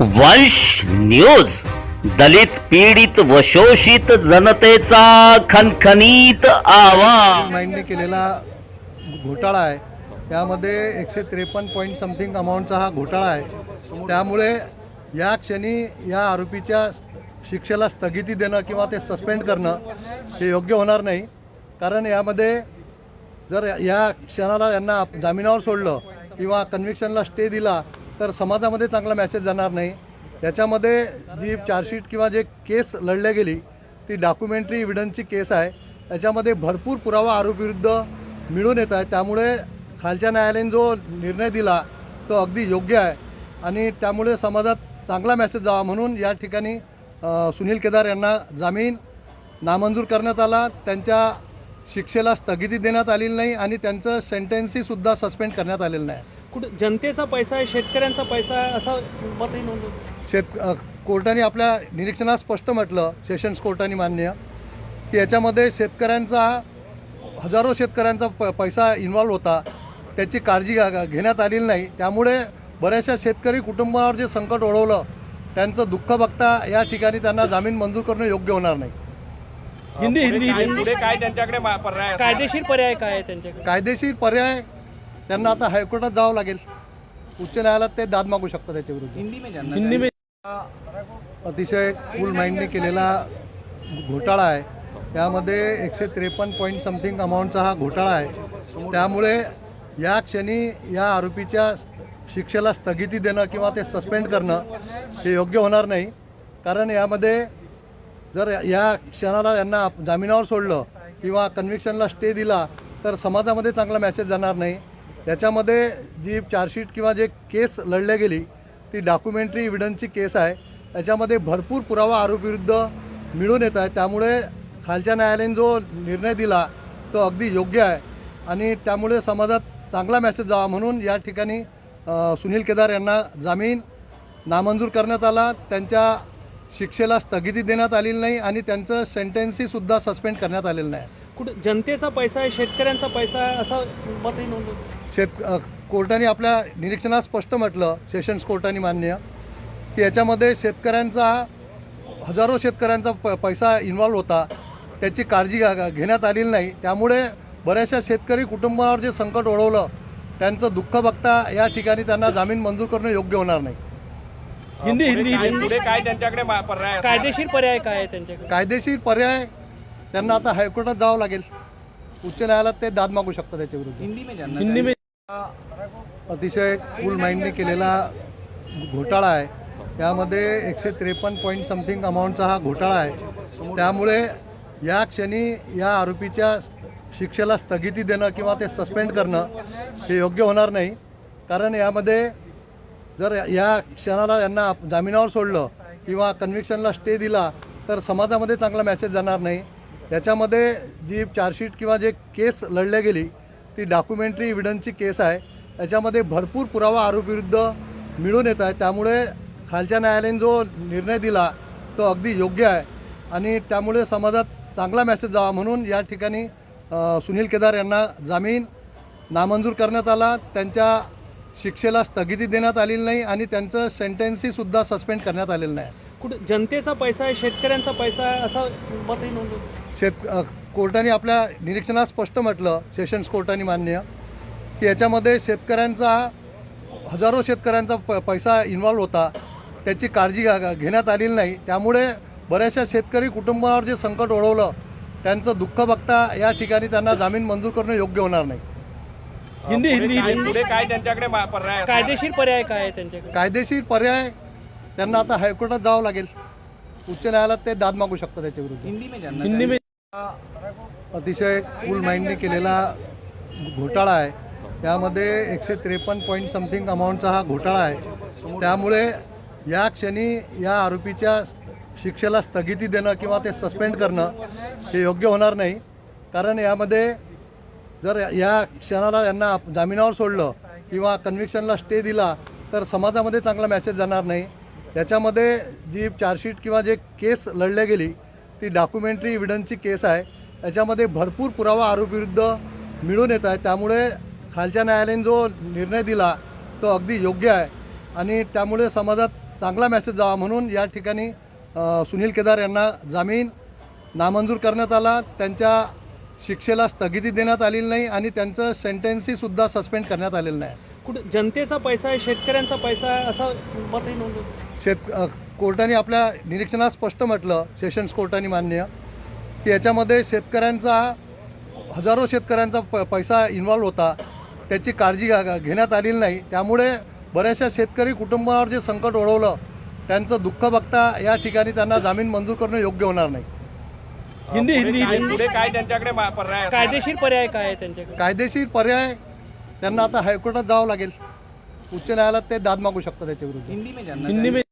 वंश न्यूज. दलित पीडित व शोषित जनतेचा खनखनीत आवाज. माइंडने केलेला घोटाळा आहे. त्यामध्ये एकशे त्रेपन्न पॉईंट समथिंग अमाऊंटचा हा घोटाळा आहे. त्यामुळे या क्षणी या आरोपीच्या शिक्षेला स्थगिती देणं किंवा ते सस्पेंड करणं हे योग्य होणार नाही. कारण यामध्ये जर या क्षणाला यांना जामिनावर सोडलं किंवा कन्व्हिक्शनला स्टे दिला तर समाजामध्ये चांगला मेसेज जाणार नाही. याच्यामध्ये जी चार्जशीट किंवा जे केस लढल्या गेली ती डॉक्युमेंटरी इव्हिडन्सची केस आहे. याच्यामध्ये भरपूर पुरावा आरोपीविरुद्ध मिळून येत आहे. त्यामुळे खालच्या न्यायालयाने जो निर्णय दिला तो अगदी योग्य आहे. आणि त्यामुळे समाजात चांगला मेसेज जावा म्हणून या ठिकाणी सुनील केदार यांना जामीन नामंजूर करण्यात आला. त्यांच्या शिक्षेला स्थगिती देण्यात आलेली नाही आणि त्यांचं सेंटेन्सीसुद्धा सस्पेंड करण्यात आलेलं नाही. कुठं जनतेचा पैसा आहे शेतकऱ्यांचा पैसा आहे असं मतही नोंदवलं शेत अ, कोर्टाने आपल्या निरीक्षणात स्पष्ट म्हटलं सेशन्स कोर्टाने मान्य की याच्यामध्ये शेतकऱ्यांचा हजारो शेतकऱ्यांचा प पैसा इन्व्हॉल्व होता. त्याची काळजी घेण्यात आलेली नाही. त्यामुळे बऱ्याचशा शेतकरी कुटुंबावर जे संकट ओढवलं त्यांचं दुःख बघता या ठिकाणी त्यांना जामीन मंजूर करणं योग्य होणार नाही. हिंदी हिंदी काय- हिंदी. पुढे काय त्यांच्याकडे मा- पर्याय असणार? कायदेशीर पर्याय काय आहे त्यांच्याकडे? कायदेशीर पर्याय त्यांना आता हायकोर्टात जावं लागेल. उच्च न्यायालयात ते दाद मागू शकतात त्याच्याविरुद्ध हिंदी में अतिशय कूल माइंडने केलेला घोटाळा आहे. त्यामध्ये एकशे त्रेपन्न पॉईंट समथिंग अमाऊंटचा हा घोटाळा आहे. त्यामुळे या क्षणी या आरोपीच्या शिक्षेला स्थगिती देणं किंवा ते सस्पेंड करणं हे योग्य होणार नाही. कारण यामध्ये जर या क्षणाला यांना जामिनावर सोडलं किंवा कन्व्हिक्शनला स्टे दिला तर समाजामध्ये चांगला मेसेज जाणार नाही. याच्यामध्ये जी चार्जशीट किंवा जे केस लढल्या गेली ती डॉक्युमेंटरी इव्हिडन्सची केस आहे. त्याच्यामध्ये भरपूर पुरावा आरोपीविरुद्ध मिळून येत आहे. त्यामुळे खालच्या न्यायालयाने जो निर्णय दिला तो अगदी योग्य आहे. आणि त्यामुळे समाजात चांगला मेसेज जावा म्हणून या ठिकाणी सुनील केदार यांना जामीन नामंजूर करण्यात आला. त्यांच्या शिक्षेला स्थगिती देण्यात आलेली नाही आणि त्यांचं सेंटेन्सीसुद्धा सस्पेंड करण्यात आलेलं नाही. कुठं जनतेचा पैसा आहे शेतकऱ्यांचा पैसा आहे असं मतही नोंदवलं शेत अ, कोर्टाने आपल्या निरीक्षणात स्पष्ट म्हटलं सेशन्स कोर्टाने मान्य की याच्यामध्ये शेतकऱ्यांचा हजारो शेतकऱ्यांचा प पैसा इन्व्हॉल्व होता. त्याची काळजी घा- घेण्यात आलेली नाही. त्यामुळे बऱ्याचशा शेतकरी कुटुंबावर जे संकट ओढवलं त्यांचं दुःख बघता या ठिकाणी त्यांना जामीन मंजूर करणं योग्य होणार नाही. हिंदी हिंदी काय- हिंदी. पुढे काय त्यांच्याकडे मा- पर्याय असणार? कायदेशीर पर्याय काय आहे त्यांच्याकडे? कायदेशीर पर्याय त्यांना आता हायकोर्टात जावं लागेल. उच्च न्यायालयात ते दाद मागू शकतात त्याच्याविरुद्ध हिंदी में अतिशय कूल माइंडने केलेला घोटाळा आहे. त्यामध्ये एकशे त्रेपन्न पॉईंट समथिंग अमाऊंटचा हा घोटाळा आहे. त्यामुळे या क्षणी या आरोपीच्या शिक्षेला स्थगिती देणं किंवा ते सस्पेंड करणं हे योग्य होणार नाही. कारण यामध्ये जर या क्षणाला यांना जामिनावर सोडलं किंवा कन्व्हिक्शनला स्टे दिला तर समाजामध्ये चांगला मेसेज जाणार नाही. याच्यामध्ये जी चार्जशीट किंवा जे केस लढल्या गेली ती डॉक्युमेंटरी इव्हिडन्सची केस आहे. याच्यामध्ये भरपूर पुरावा आरोपीविरुद्ध मिळून येत आहे. त्यामुळे खालच्या न्यायालयाने जो निर्णय दिला तो अगदी योग्य आहे. आणि त्यामुळे समाजात चांगला मेसेज जावा म्हणून या ठिकाणी सुनील केदार यांना जामीन नामंजूर करण्यात आला. त्यांच्या शिक्षेला स्थगिती देण्यात आलेली नाही आणि त्यांचं सेंटेन्सीसुद्धा सस्पेंड करण्यात आलेलं नाही. कुठं जनतेचा पैसा आहे शेतकऱ्यांचा पैसा आहे असं मतही नोंदवलं शेत अ, कोर्टाने आपल्या निरीक्षणात स्पष्ट म्हटलं सेशन्स कोर्टाने मान्य की याच्यामध्ये शेतकऱ्यांचा हजारो शेतकऱ्यांचा प पैसा इन्व्हॉल्व होता. त्याची काळजी घेण्यात आलेली नाही. त्यामुळे बऱ्याचशा शेतकरी कुटुंबावर जे संकट ओढवलं त्यांचं दुःख बघता या ठिकाणी त्यांना जामीन मंजूर करणं योग्य होणार नाही. हिंदी हिंदी काय- हिंदी. पुढे काय त्यांच्याकडे मा- पर्याय असणार? कायदेशीर पर्याय काय आहे त्यांच्याकडे? कायदेशीर पर्याय त्यांना आता हायकोर्टात जावं लागेल. उच्च न्यायालयात ते दाद मागू शकतात त्याच्याविरुद्ध हिंदी में अतिशय कूल माइंडने केलेला घोटाळा आहे. त्यामध्ये एकशे त्रेपन्न पॉईंट समथिंग अमाऊंटचा हा घोटाळा आहे. त्यामुळे या क्षणी या आरोपीच्या शिक्षेला स्थगिती देणं किंवा ते सस्पेंड करणं हे योग्य होणार नाही. कारण यामध्ये जर या क्षणाला यांना जामिनावर सोडलं किंवा कन्व्हिक्शनला स्टे दिला तर समाजामध्ये चांगला मेसेज जाणार नाही. याच्यामध्ये जी चार्जशीट किंवा जे केस लढल्या गेली ती डॉक्युमेंटरी इव्हिडन्सची केस आहे. याच्यामध्ये भरपूर पुरावा आरोपीविरुद्ध मिळून येत आहे. त्यामुळे खालच्या न्यायालयाने जो निर्णय दिला तो अगदी योग्य आहे. आणि त्यामुळे समाजात चांगला मेसेज जावा म्हणून या ठिकाणी सुनील केदार यांना जामीन नामंजूर करण्यात आला. त्यांच्या शिक्षेला स्थगिती देण्यात आलेली नाही आणि त्यांचं सेंटेन्सीसुद्धा सस्पेंड करण्यात आलेलं नाही. कुठं जनतेचा पैसा आहे शेतकऱ्यांचा पैसा आहे असं मत नोंदवलं शेत कोर्टाने आपल्या निरीक्षणात स्पष्ट म्हटलं सेशन्स कोर्टाने मान्य की याच्यामध्ये शेतकऱ्यांचा हजारो शेतकऱ्यांचा प पैसा इन्व्हॉल्व होता. त्याची काळजी घा- घेण्यात आलेली नाही. त्यामुळे बऱ्याचशा शेतकरी कुटुंबावर जे संकट ओढवलं त्यांचं दुःख बघता या ठिकाणी त्यांना जामीन मंजूर करणं योग्य होणार नाही. हिंदी हिंदी काय- हिंदी. पुढे काय त्यांच्याकडे पर्याय? कायदेशीर पर्याय काय आहे त्यांच्याकडे? कायदेशीर पर्याय त्यांना आता हायकोर्टात जावं लागेल. उच्च न्यायालयात ते दाद मागू शकतात त्याच्या विरुद्ध. हिंदी में